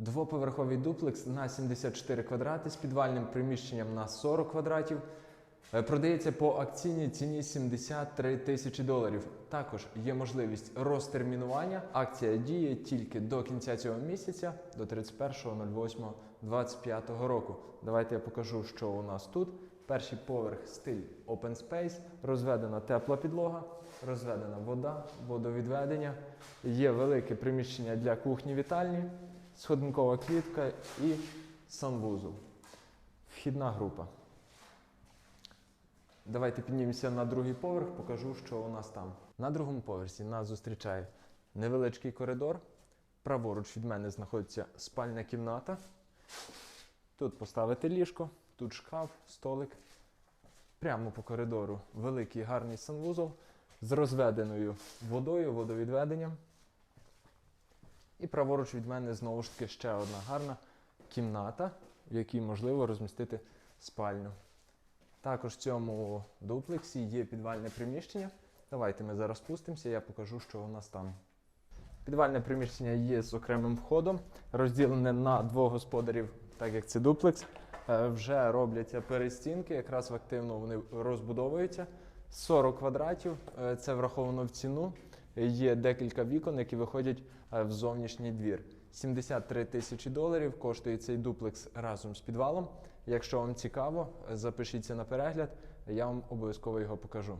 Двоповерховий дуплекс на 74 квадрати з підвальним приміщенням на 40 квадратів. Е, Продається по акційній ціні 73 тисячі доларів. Також є можливість розтермінування. Акція діє тільки до кінця цього місяця, до 31.08.25 року. Давайте я покажу, що у нас тут. Перший поверх стиль Open Space, розведена тепла підлога, розведена вода, водовідведення. Є велике приміщення для кухні вітальні, сходинкова клітка і санвузол. Вхідна група. Давайте піднімемося на другий поверх, покажу, що у нас там. На другому поверсі нас зустрічає невеличкий коридор. Праворуч від мене знаходиться спальня кімната. Тут поставити ліжко, тут шкаф, столик. Прямо по коридору великий гарний санвузол з розведеною водою, водовідведенням. І праворуч від мене знову ж таки ще одна гарна кімната, в якій можливо розмістити спальню. Також в цьому дуплексі є підвальне приміщення. Давайте ми зараз спустимося, я покажу, що у нас там. Підвальне приміщення є з окремим входом, розділене на двох господарів, так як це дуплекс. Е, Вже робляться перестінки, якраз активно вони розбудовуються. 40 квадратів, е, це враховано в ціну. Є декілька вікон, які виходять е, в зовнішній двір. 73 тисячі доларів коштує цей дуплекс разом з підвалом. Якщо вам цікаво, запишіться на перегляд, я вам обов'язково його покажу.